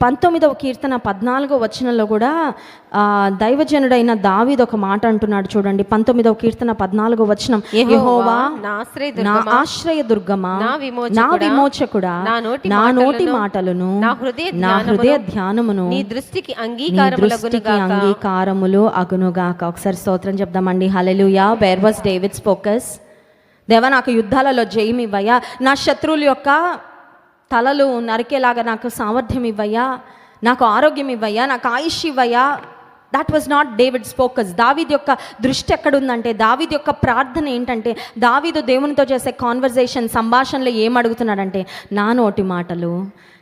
పంతొమ్మిదవ కీర్తన పద్నాలుగో వచనంలో కూడా ఆ, దైవజనుడైన దావీద్ ఒక మాట అంటున్నాడు చూడండి. పంతొమ్మిదవ కీర్తన పద్నాలుగో వచనం. యెహోవా నా ఆశ్రయ నా దుర్గమా, నా విమోచకుడా, నా నోటి మాటలను, నా హృదయ ధ్యానమును, నీ దృష్టికి అంగీకారములు అగునుగాక. ఒకసారి స్తోత్రం చెప్దామండి. Hallelujah where was David's focus దేవా నాకు యుద్ధాలలో జయం ఇవ్వయ్యా నా శత్రువుల యొక్క తలలు నరికేలాగా నాకు సామర్థ్యం ఇవ్వయ్యా నాకు ఆరోగ్యం ఇవ్వయ్యా నాకు ఆయుష్ ఇవ్వయ్యా. That was not David's focus David యొక్క దృష్టి ఎక్కడుందంటే దావిద్ యొక్క ప్రార్థన ఏంటంటే దావీదు దేవునితో చేసే కాన్వర్జేషన్ సంభాషణలో ఏం అడుగుతున్నాడంటే నా నోటి మాటలు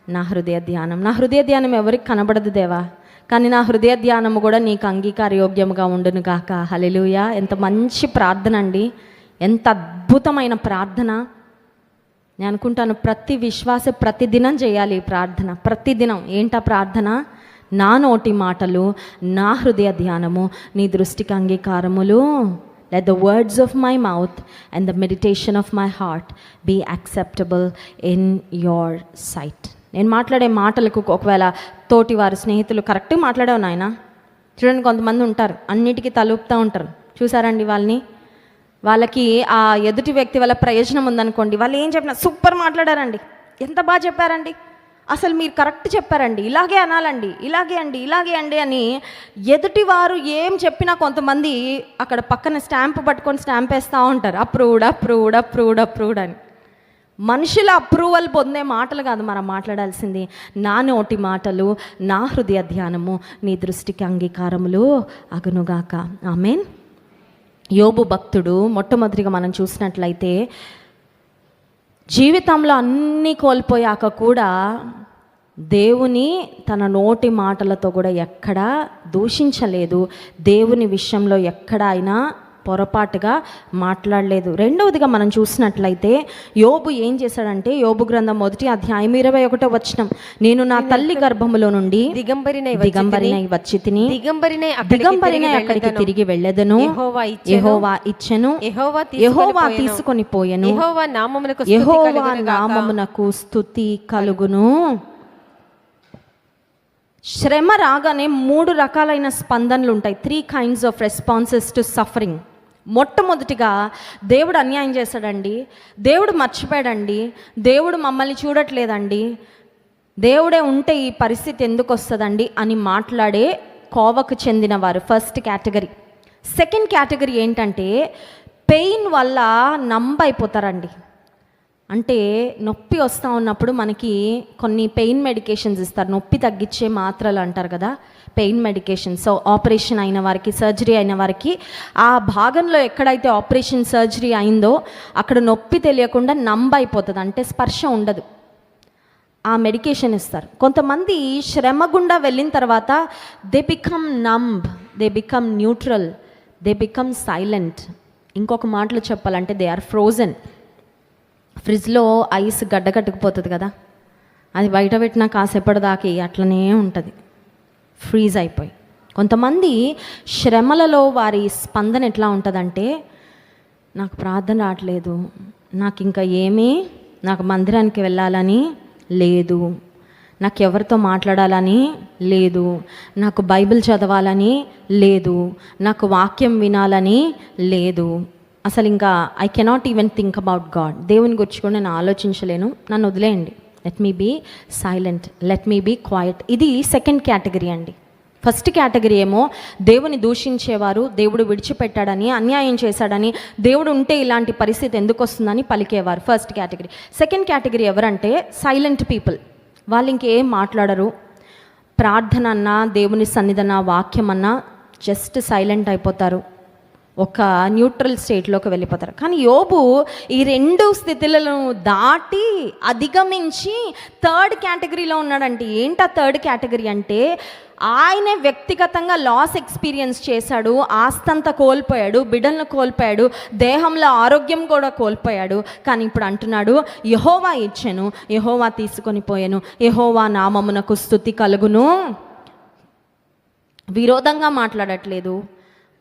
నా హృదయ ధ్యానం. నా హృదయ ధ్యానం ఎవరికి కనబడదు దేవా కానీ నా హృదయ ధ్యానము కూడా నీకు అంగీకారయోగ్యముగా ఉండును కాక హలెలుయా ఎంత మంచి ప్రార్థన అండి. ఎంత అద్భుతమైన ప్రార్థన. నేను అనుకుంటాను ప్రతి విశ్వాస ప్రతిదినం చేయాలి ఈ ప్రార్థన. ప్రతిదినం. ఏంటా ప్రార్థన? నా నోటి మాటలు నా హృదయ ధ్యానము నీ దృష్టికి అంగీకారములు. Let the words of my mouth and the meditation of my heart be acceptable in your sight నేను మాట్లాడే మాటలకు ఒకవేళ తోటి వారి స్నేహితులు కరెక్ట్గా మాట్లాడావు నాయన. చూడండి కొంతమంది ఉంటారు అన్నిటికీ తలుపుతూ ఉంటారు. చూసారండి వాళ్ళని? వాళ్ళకి ఆ ఎదుటి వ్యక్తి వల్ల ప్రయోజనం ఉందనుకోండి వాళ్ళు ఏం చెప్పినా సూపర్ మాట్లాడారండి. ఎంత బాగా చెప్పారండి? అసలు మీరు కరెక్ట్ చెప్పారండి. ఇలాగే అనాలండి. ఇలాగే అండి. ఇలాగే అండి అని ఎదుటి వారు ఏం చెప్పినా కొంతమంది అక్కడ పక్కన స్టాంప్ పట్టుకొని స్టాంప్ వేస్తూ ఉంటారు. అప్రూవ్డ్ అప్రూవ్డ్ అప్రూవ్డ్ అప్రూవ్డ్ అని. మనుషుల అప్రూవల్ పొందే మాటలు కాదు మనం మాట్లాడాల్సింది. నా నోటి మాటలు నా హృదయ ధ్యానము నీ దృష్టికి అంగీకారములు అగునుగాక. మీన్ యోబు భక్తుడు మొట్టమొదటిగా మనం చూసినట్లయితే జీవితంలో అన్నీ కోల్పోయాక కూడా దేవుని తన నోటి మాటలతో కూడా ఎక్కడా దూషించలేదు. దేవుని విషయంలో ఎక్కడ అయినా పొరపాటుగా మాట్లాడలేదు. రెండవదిగా మనం చూసినట్లయితే యోబు ఏం చేశాడంటే యోబు గ్రంథం మొదటి అధ్యాయం ఇరవై ఒకటో వచనం నేను నా తల్లి గర్భములో నుండి దిగంబరినై దిగంబరినై వచ్చి తిని దిగంబరినై దిగంబరినై అక్కడికి. తిరిగి వెళ్ళెదను. యెహోవా ఇచ్చెను. యెహోవా ఇచ్చెను. యెహోవా యెహోవా తీసుకొని పోయెను. యెహోవా నామమునకు యెహోవా. నామమునకు స్థుతి కలుగును. శ్రమ రాగానే మూడు రకాలైన స్పందనలు ఉంటాయి three kinds of responses to suffering మొట్టమొదటిగా దేవుడు అన్యాయం చేశాడండి. దేవుడు మర్చిపోయాడండి. దేవుడు మమ్మల్ని చూడట్లేదండి. దేవుడే ఉంటే ఈ పరిస్థితి ఎందుకు వస్తుందండి అని మాట్లాడే కోవకు చెందిన వారు ఫస్ట్ కేటగిరీ. సెకండ్ కేటగిరీ ఏంటంటే పెయిన్ వల్ల నంబ్ అయిపోతారండి. అంటే నొప్పి వస్తూ ఉన్నప్పుడు మనకి కొన్ని పెయిన్ మెడికేషన్స్ ఇస్తారు. నొప్పి తగ్గించే మాత్రలు అంటారు కదా పెయిన్ మెడికేషన్ సో ఆపరేషన్ అయిన వారికి సర్జరీ అయిన వారికి ఆ భాగంలో ఎక్కడైతే ఆపరేషన్ సర్జరీ అయిందో అక్కడ నొప్పి తెలియకుండా నంబ్ అయిపోతుంది అంటే స్పర్శ ఉండదు. ఆ మెడికేషన్ ఇస్తారు. కొంతమంది శ్రమ గుండా వెళ్ళిన తర్వాత they become numb they become neutral they become silent. ఇంకొక మాటలో చెప్పాలంటే దే ఆర్ ఫ్రోజన్. ఫ్రిడ్జ్లో ఐస్ గడ్డ కట్టుకుపోతుంది కదా అది బయట పెట్టినా కాసేపటిదాకి అట్లనే ఉంటుంది. ఫ్రీజ్ అయిపోయి. కొంతమంది శ్రమలలో వారి స్పందన ఎట్లా ఉంటుందంటే నాకు ప్రార్థన రావట్లేదు నాకు ఇంకా ఏమీ నాకు మందిరానికి వెళ్ళాలని లేదు నాకు ఎవరితో మాట్లాడాలని లేదు నాకు బైబిల్ చదవాలని లేదు నాకు వాక్యం వినాలని లేదు. అసలు ఇంకా I cannot even think about God దేవుని గురించి కూడా నేను ఆలోచించలేను. నన్ను వదిలేయండి. Let me be silent let me be quiet ఇది సెకండ్ కేటగిరీ అండి. ఫస్ట్ కేటగిరీ ఏమో దేవుని దూషించేవారు దేవుడు విడిచిపెట్టాడని అన్యాయం చేశాడని దేవుడు ఉంటే ఇలాంటి పరిస్థితి ఎందుకు వస్తుందని పలికేవారు. ఫస్ట్ కేటగిరీ సెకండ్ కేటగిరీ ఎవరంటే సైలెంట్ పీపుల్ వాళ్ళు ఇంకేం మాట్లాడరు. ప్రార్థన అన్నా దేవుని సన్నిధన వాక్యం అన్నా జస్ట్ సైలెంట్ అయిపోతారు. ఒక న్యూట్రల్ స్టేట్లోకి వెళ్ళిపోతారు. కానీ యోబు ఈ రెండు స్థితులను దాటి అధిగమించి థర్డ్ కేటగిరీలో ఉన్నాడంటే ఏంటి ఆ థర్డ్ కేటగిరీ అంటే ఆయనే వ్యక్తిగతంగా లాస్ ఎక్స్పీరియన్స్ చేశాడు ఆస్తంతా కోల్పోయాడు బిడ్డలను కోల్పోయాడు దేహంలో ఆరోగ్యం కూడా కోల్పోయాడు. కానీ ఇప్పుడు అంటున్నాడు యహోవా ఇచ్చాను యహోవా తీసుకొని పోయాను యహోవా నామమునకు స్థుతి కలుగును. విరోధంగా మాట్లాడట్లేదు.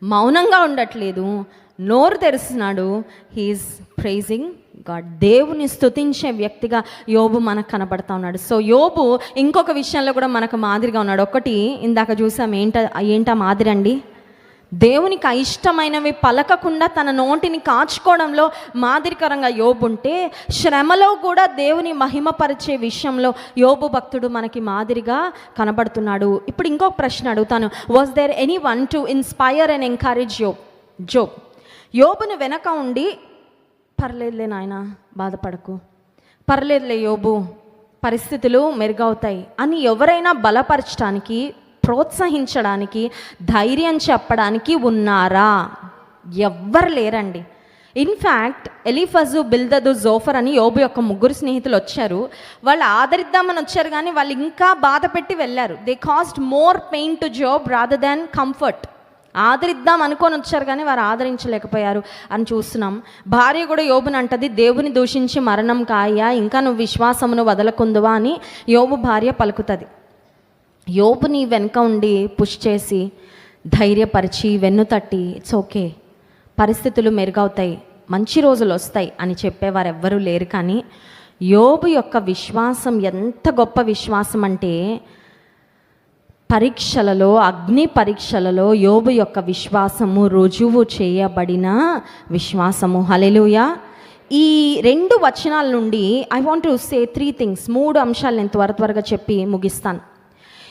మౌనంగా ఉండట్లేదు. నోరు తెరుస్తున్నాడు హీఈస్ ప్రైజింగ్ గాడ్ దేవుని స్తుతించే వ్యక్తిగా యోబు మనకు కనబడతా ఉన్నాడు. సో యోబు ఇంకొక విషయంలో కూడా మనకు మాదిరిగా ఉన్నాడు. ఒకటి ఇందాక చూసాం ఏంట ఏంటా మాదిరి అండి దేవునికి అయిష్టమైనవి పలకకుండా తన నోటిని కాచుకోవడంలో మాదిరికరంగా యోబు ఉంటే శ్రమలో కూడా దేవుని మహిమపరిచే విషయంలో యోబు భక్తుడు మనకి మాదిరిగా కనబడుతున్నాడు. ఇప్పుడు ఇంకొక ప్రశ్న అడుగుతాను. Was there anyone to inspire and encourage యోబ్ Job యోబును వెనక ఉండి పర్లేదులే నాయన బాధపడకు. పర్లేదులే యోబు పరిస్థితులు మెరుగవుతాయి. అని ఎవరైనా బలపరచడానికి ప్రోత్సహించడానికి ధైర్యం చెప్పడానికి ఉన్నారా? ఎవ్వరు లేరండి. ఇన్ఫ్యాక్ట్ ఎలిఫజు బిల్దదు జోఫర్ అని యోబు యొక్క ముగ్గురు స్నేహితులు వచ్చారు. వాళ్ళు ఆదరిద్దామని వచ్చారు కానీ వాళ్ళు ఇంకా బాధ పెట్టి వెళ్ళారు. They cost more pain to Job rather than comfort ఆదరిద్దాం అనుకొని వచ్చారు కానీ వారు ఆదరించలేకపోయారు అని చూస్తున్నాం. భార్య కూడా యోబుని అంటది దేవుని దూషించి మరణం కాయ ఇంకా నువ్వు విశ్వాసమును వదలకుందువా అని యోబు భార్య పలుకుతుంది. యోబుని వెనుక ఉండి పుష్ చేసి ధైర్యపరిచి వెన్ను తట్టి ఇట్స్ ఓకే పరిస్థితులు మెరుగవుతాయి. మంచి రోజులు వస్తాయి అని చెప్పేవారు ఎవ్వరూ లేరు. కానీ యోబు యొక్క విశ్వాసం ఎంత గొప్ప విశ్వాసం అంటే పరీక్షలలో అగ్ని పరీక్షలలో యోబు యొక్క విశ్వాసము రుజువు చేయబడిన విశ్వాసము. హలెలుయ ఈ రెండు వచనాల నుండి I want to say three things మూడు అంశాలు నేను త్వర త్వరగా చెప్పి ముగిస్తాను.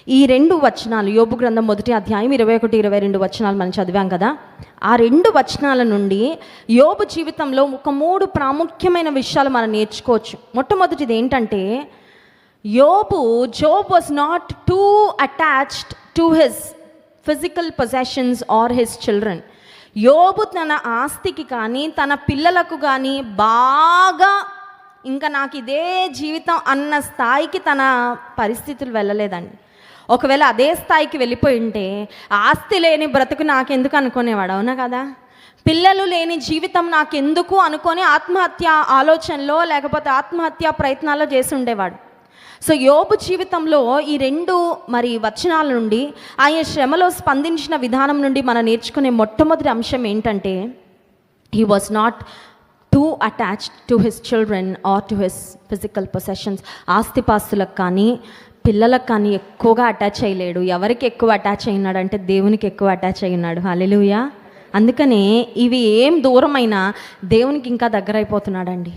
ఈ రెండు వచనాలు యోబు గ్రంథం మొదటి అధ్యాయం ఇరవై ఒకటి ఇరవై రెండు వచనాలు మనం చదివాం కదా? ఆ రెండు వచనాల నుండి యోబు జీవితంలో ఒక మూడు ప్రాముఖ్యమైన విషయాలు మనం నేర్చుకోవచ్చు. మొట్టమొదటిది ఏంటంటే యోబు Job was not too attached to his physical possessions or his children యోబు తన ఆస్తికి కానీ తన పిల్లలకు కానీ బాగా ఇంకా నాకు ఇదే జీవితం అన్న స్థాయికి తన పరిస్థితులు వెళ్ళలేదండి. ఒకవేళ అదే స్థాయికి వెళ్ళిపోయి ఉంటే ఆస్తి లేని బ్రతుకు నాకెందుకు అనుకునేవాడు? అవునా కదా? పిల్లలు లేని జీవితం నాకెందుకు అనుకొని ఆత్మహత్య ఆలోచనలో లేకపోతే ఆత్మహత్య ప్రయత్నాల్లో చేసి ఉండేవాడు. సో యోబు జీవితంలో ఈ రెండు మరి వచనాల నుండి ఆయన శ్రమలో స్పందించిన విధానం నుండి మనం నేర్చుకునే మొట్టమొదటి అంశం ఏంటంటే he was not too attached to his children or to his physical possessions ఆస్తిపాస్తులకు కానీ పిల్లలకు కానీ ఎక్కువగా అటాచ్ అయ్యలేడు. ఎవరికి ఎక్కువ అటాచ్ అయినాడు అంటే దేవునికి ఎక్కువ అటాచ్ అయినాడు. హల్లెలూయా అందుకనే ఇవి ఏం దూరమైనా దేవునికి ఇంకా దగ్గర అయిపోతున్నాడండి.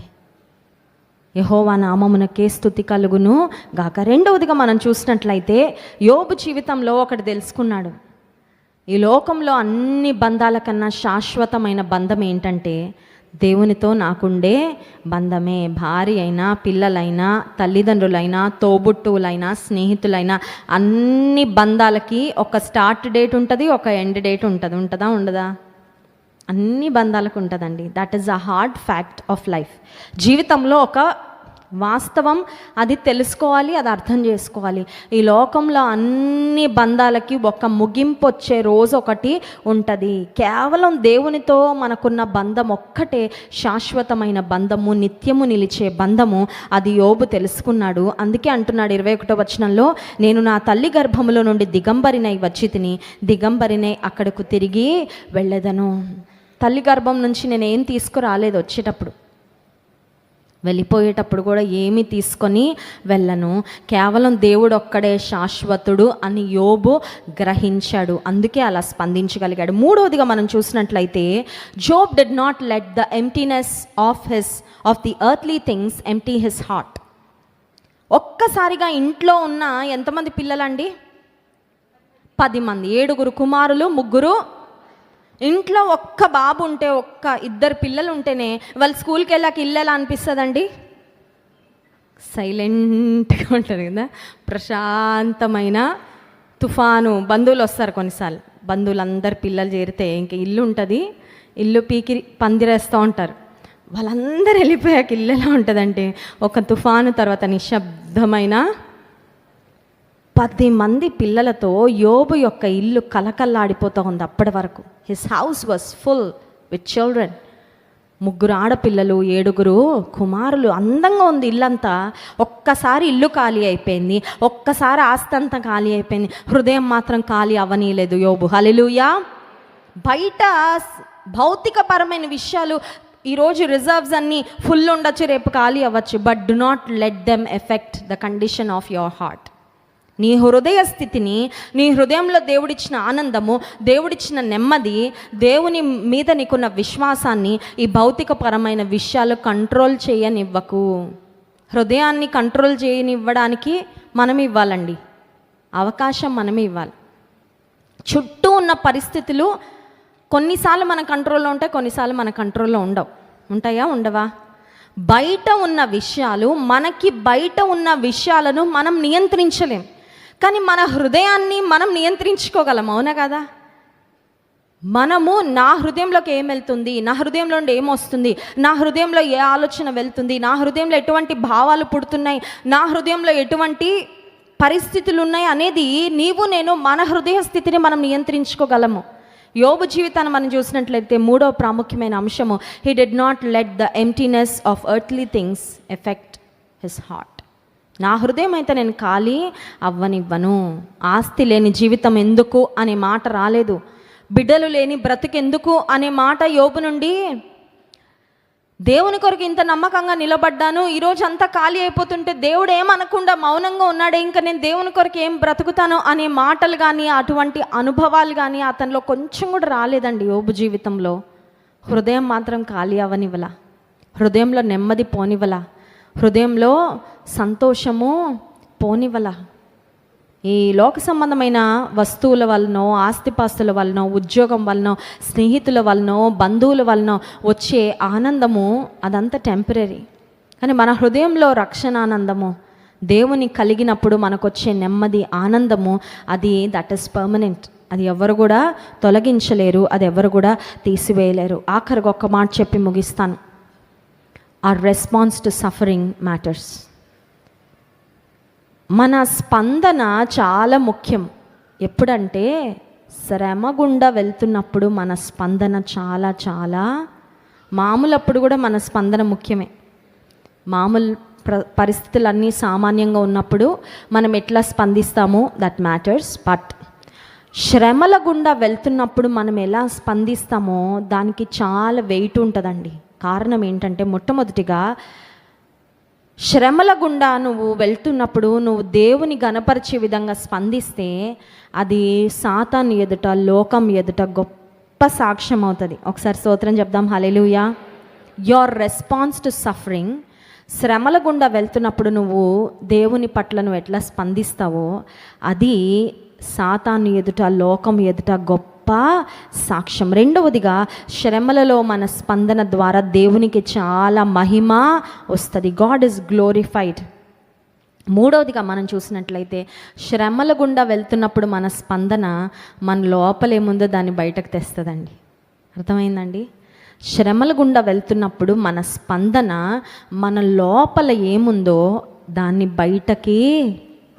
యహోవా నామమునకే స్థుతి కలుగును గాక. రెండవదిగా మనం చూసినట్లయితే యోబు జీవితంలో ఒకటి తెలుసుకున్నాడు. ఈ లోకంలో అన్ని బంధాల కన్నా శాశ్వతమైన బంధం ఏంటంటే దేవునితో నాకుండే బంధమే. భార్య అయినా పిల్లలైనా తల్లిదండ్రులైనా తోబుట్టువులైనా స్నేహితులైనా అన్ని బంధాలకి ఒక స్టార్ట్ డేట్ ఉంటుంది ఒక ఎండ్ డేట్ ఉంటుంది. ఉంటుందా ఉండదా? అన్ని బంధాలకు ఉంటుందండి. That is a hard fact of life జీవితంలో ఒక వాస్తవం అది తెలుసుకోవాలి అది అర్థం చేసుకోవాలి. ఈ లోకంలో అన్ని బంధాలకి ఒక ముగింపు వచ్చే రోజు ఒకటి ఉంటుంది. కేవలం దేవునితో మనకున్న బంధం ఒక్కటే శాశ్వతమైన బంధము నిత్యము నిలిచే బంధము అది యోబు తెలుసుకున్నాడు. అందుకే అంటున్నాడు ఇరవై ఒకటో వచనంలో నేను నా తల్లి గర్భములో నుండి దిగంబరినై వచ్చి తిని దిగంబరినై అక్కడకు తిరిగి వెళ్ళదను. తల్లి గర్భం నుంచి నేను ఏం తీసుకురాలేదు వచ్చేటప్పుడు. వెళ్ళిపోయేటప్పుడు కూడా ఏమీ తీసుకొని వెళ్ళను. కేవలం దేవుడు ఒక్కడే శాశ్వతుడు అని యోబు గ్రహించాడు. అందుకే అలా స్పందించగలిగాడు. మూడవదిగా మనం చూసినట్లయితే Job did not let the emptiness of his of the earthly things empty his heart ఒక్కసారిగా ఇంట్లో ఉన్న ఎంతమంది పిల్లలండి? పది మంది. ఏడుగురు కుమారులు ముగ్గురు ఇంట్లో ఒక్క బాబు ఉంటే ఒక్క ఇద్దరు పిల్లలు ఉంటేనే వాళ్ళు స్కూల్కి వెళ్ళాక ఇల్లు ఎలా అనిపిస్తుందండి? సైలెంట్గా ఉంటుంది కదా. ప్రశాంతమైన తుఫాను బంధువులు వస్తారు కొన్నిసార్లు. బంధువులందరు పిల్లలు చేరితే ఇంక ఇల్లు ఉంటుంది. ఇల్లు పీకి పందిరేస్తూ ఉంటారు. వాళ్ళందరూ వెళ్ళిపోయాక ఇల్లు ఎలా ఉంటుందంటే ఒక తుఫాను తర్వాత నిశ్శబ్దమైన పది మంది పిల్లలతో యోబు యొక్క ఇల్లు కలకల్లాడిపోతూ ఉంది అప్పటి వరకు. His house was full with children ముగ్గురు ఆడపిల్లలు ఏడుగురు కుమారులు అందంగా ఉంది ఇల్లంతా. ఒక్కసారి ఇల్లు ఖాళీ అయిపోయింది. ఒక్కసారి ఆస్తి అంతా ఖాళీ అయిపోయింది. హృదయం మాత్రం ఖాళీ అవ్వనీయలేదు యోబు. హలిలుయా బయట భౌతికపరమైన విషయాలు ఈరోజు రిజర్వ్స్ అన్నీ ఫుల్ ఉండొచ్చు రేపు ఖాళీ అవ్వచ్చు. But do not let them affect the condition of your heart నీ హృదయ స్థితిని నీ హృదయంలో దేవుడిచ్చిన ఆనందము దేవుడిచ్చిన నెమ్మది దేవుని మీద నీకున్న విశ్వాసాన్ని ఈ భౌతికపరమైన విషయాలు కంట్రోల్ చేయనివ్వకు. హృదయాన్ని కంట్రోల్ చేయనివ్వడానికి మనం ఇవ్వాలండి. అవకాశం మనమే ఇవ్వాలి. చుట్టూ ఉన్న పరిస్థితులు కొన్నిసార్లు మన కంట్రోల్లో ఉంటాయి కొన్నిసార్లు మన కంట్రోల్లో ఉండవు. ఉంటాయా ఉండవా? బయట ఉన్న విషయాలు మనకి బయట ఉన్న విషయాలను మనం నియంత్రించలేం. కానీ మన హృదయాన్ని మనం నియంత్రించుకోగలం అవునా కదా? మనము నా హృదయంలోకి ఏం వెళ్తుంది? నా హృదయంలో నుండి ఏమొస్తుంది నా హృదయంలో ఏ ఆలోచన వెళ్తుంది? నా హృదయంలో ఎటువంటి భావాలు పుడుతున్నాయి? నా హృదయంలో ఎటువంటి పరిస్థితులు ఉన్నాయి అనేది నీవు నేను మన హృదయ స్థితిని మనం నియంత్రించుకోగలము. యోబు జీవితాన్ని మనం చూసినట్లయితే మూడో ప్రాముఖ్యమైన అంశము. He did not let the emptiness of earthly things affect his heart నా హృదయం అయితే నేను ఖాళీ అవ్వనివ్వను. ఆస్తి లేని జీవితం ఎందుకు అనే మాట రాలేదు. బిడ్డలు లేని బ్రతుకెందుకు అనే మాట యోపు నుండి దేవుని కొరకు ఇంత నమ్మకంగా నిలబడ్డాను. ఈరోజు అంతా ఖాళీ అయిపోతుంటే దేవుడు ఏమనకుండా మౌనంగా ఉన్నాడే. ఇంకా నేను దేవుని కొరకు ఏం బ్రతుకుతాను అనే మాటలు కానీ అటువంటి అనుభవాలు కానీ అతనిలో కొంచెం కూడా రాలేదండి యోబు జీవితంలో. హృదయం మాత్రం ఖాళీ అవ్వనివ్వల. హృదయంలో నెమ్మది పోనివ్వలా. హృదయంలో సంతోషము పోనివ్వల. ఈ లోక సంబంధమైన వస్తువుల వలనో ఆస్తిపాస్తుల వలనో ఉద్యోగం వలనో స్నేహితుల వలనో బంధువుల వలనో వచ్చే ఆనందము అదంతా టెంపరీ కానీ మన హృదయంలో రక్షణ ఆనందము దేవుని కలిగినప్పుడు మనకు వచ్చే నెమ్మది ఆనందము అది దట్ ఇస్ పర్మనెంట్ అది ఎవరు కూడా తొలగించలేరు అది ఎవరు కూడా తీసివేయలేరు. ఆఖరికి ఒక్క మాట చెప్పి ముగిస్తాను. Our response to suffering matters మన స్పందన చాలా ముఖ్యం. ఎప్పుడంటే శ్రమ గుండా వెళ్తున్నప్పుడు మన స్పందన చాలా చాలా మామూలప్పుడు కూడా మన స్పందన ముఖ్యమే. మామూలు ప్ర పరిస్థితులన్నీ సామాన్యంగా ఉన్నప్పుడు మనం ఎట్లా స్పందిస్తామో దట్ మ్యాటర్స్ బట్ శ్రమల గుండా వెళ్తున్నప్పుడు మనం ఎలా స్పందిస్తామో దానికి చాలా వెయిట్ ఉంటుందండి. కారణం ఏంటంటే మొట్టమొదటిగా శ్రమల గుండా నువ్వు వెళ్తున్నప్పుడు నువ్వు దేవుని గనపరిచే విధంగా స్పందిస్తే అది సాతాను ఎదుట లోకం ఎదుట గొప్ప సాక్ష్యం అవుతుంది. ఒకసారి స్తోత్రం చెప్దాం. Hallelujah your response to suffering శ్రమల గుండా వెళ్తున్నప్పుడు నువ్వు దేవుని పట్ల నువ్వు ఎట్లా స్పందిస్తావో అది సాతాను ఎదుట లోకం ఎదుట గొప్ప సాక్ష్యం రెండవదిగా శ్రమలలో మన స్పందన ద్వారా దేవునికి చాలా మహిమ వస్తుంది. గాడ్ ఇస్ గ్లోరిఫైడ్ మూడవదిగా మనం చూసినట్లయితే శ్రమల గుండా వెళ్తున్నప్పుడు మన స్పందన మన లోపలేముందో దాన్ని బయటకు తెస్తుందండి. అర్థమైందండి? శ్రమల గుండా వెళ్తున్నప్పుడు మన స్పందన మన లోపల ఏముందో దాన్ని బయటకి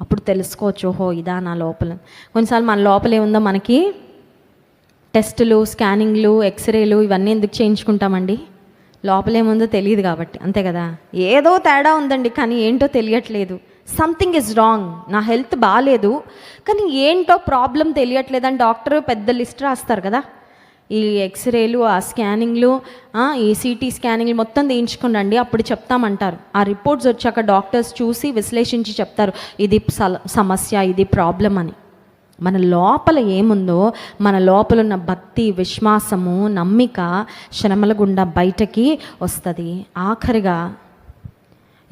అప్పుడు తెలుసుకోవచ్చు ఓహో ఇదా నా లోపల. కొన్నిసార్లు మన లోపల ఏముందో మనకి టెస్టులు స్కానింగ్లు ఎక్స్రేలు ఇవన్నీ ఎందుకు చేయించుకుంటామండి? లోపలేముందో తెలియదు కాబట్టి అంతే కదా? ఏదో తేడా ఉందండి కానీ ఏంటో తెలియట్లేదు. సంథింగ్ ఇస్ రాంగ్ నా హెల్త్ బాగాలేదు కానీ ఏంటో ప్రాబ్లం తెలియట్లేదని డాక్టర్ పెద్ద లిస్ట్ రాస్తారు కదా? ఈ ఎక్స్రేలు ఆ స్కానింగ్లు ఈ సిటీ స్కానింగ్లు మొత్తం తీయించుకోండి అప్పుడు చెప్తామంటారు. ఆ రిపోర్ట్స్ వచ్చాక డాక్టర్స్ చూసి విశ్లేషించి చెప్తారు. ఇది సల- సమస్య ఇది ప్రాబ్లం అని మన లోపల ఏముందో మన లోపల ఉన్న భక్తి విశ్వాసము నమ్మిక శ్రమల గుండా బయటకి వస్తుంది. ఆఖరిగా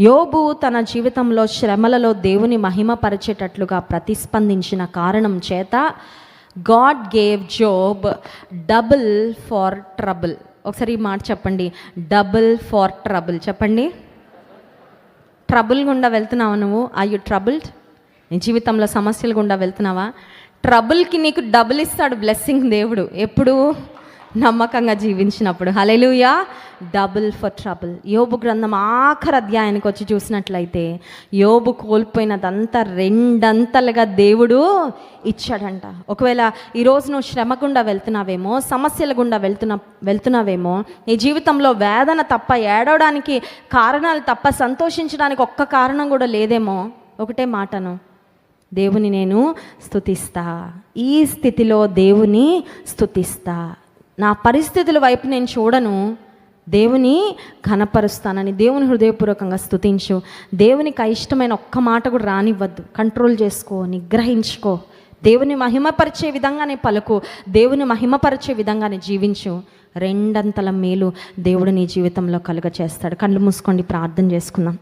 యోబు తన జీవితంలో శ్రమలలో దేవుని మహిమపరిచేటట్లుగా ప్రతిస్పందించిన కారణం చేత God gave Job double for trouble ఒకసారి ఈ మాట చెప్పండి. డబుల్ ఫార్ ట్రబుల్ చెప్పండి. ట్రబుల్ గుండా వెళ్తున్నావు నువ్వు? ఐ యు ట్రబుల్డ్ నీ జీవితంలో సమస్యలు గుండా వెళ్తున్నావా? ట్రబుల్కి నీకు డబుల్ ఇస్తాడు బ్లెస్సింగ్ దేవుడు. ఎప్పుడు నమ్మకంగా జీవించినప్పుడు. హలెలుయా డబుల్ ఫర్ ట్రబుల్. యోబు గ్రంథం ఆఖరి అధ్యాయానికి వచ్చి చూసినట్లయితే యోబు కోల్పోయినదంతా రెండంతలుగా దేవుడు ఇచ్చాడంట. ఒకవేళ ఈరోజు నువ్వు శ్రమ గుండా వెళ్తున్నావేమో సమస్యల గుండా వెళ్తున్న వెళ్తున్నావేమో నీ జీవితంలో వేదన తప్ప ఏడవడానికి కారణాలు తప్ప సంతోషించడానికి ఒక్క కారణం కూడా లేదేమో. ఒకటే మాటను. దేవుని నేను స్థుతిస్తా ఈ స్థితిలో దేవుని స్థుతిస్తా నా పరిస్థితుల వైపు నేను చూడను. దేవుని కనపరుస్తానని దేవుని హృదయపూర్వకంగా స్థుతించు దేవునికి అయిష్టమైన ఒక్క మాట కూడా రానివ్వద్దు. కంట్రోల్ చేసుకో నిగ్రహించుకో. దేవుని మహిమపరిచే విధంగానే పలుకు. దేవుని మహిమపరిచే విధంగానే జీవించు. రెండంతల మేలు దేవుడు నీ జీవితంలో కలుగ చేస్తాడు కళ్ళు మూసుకోండి ప్రార్థన చేసుకుందాం.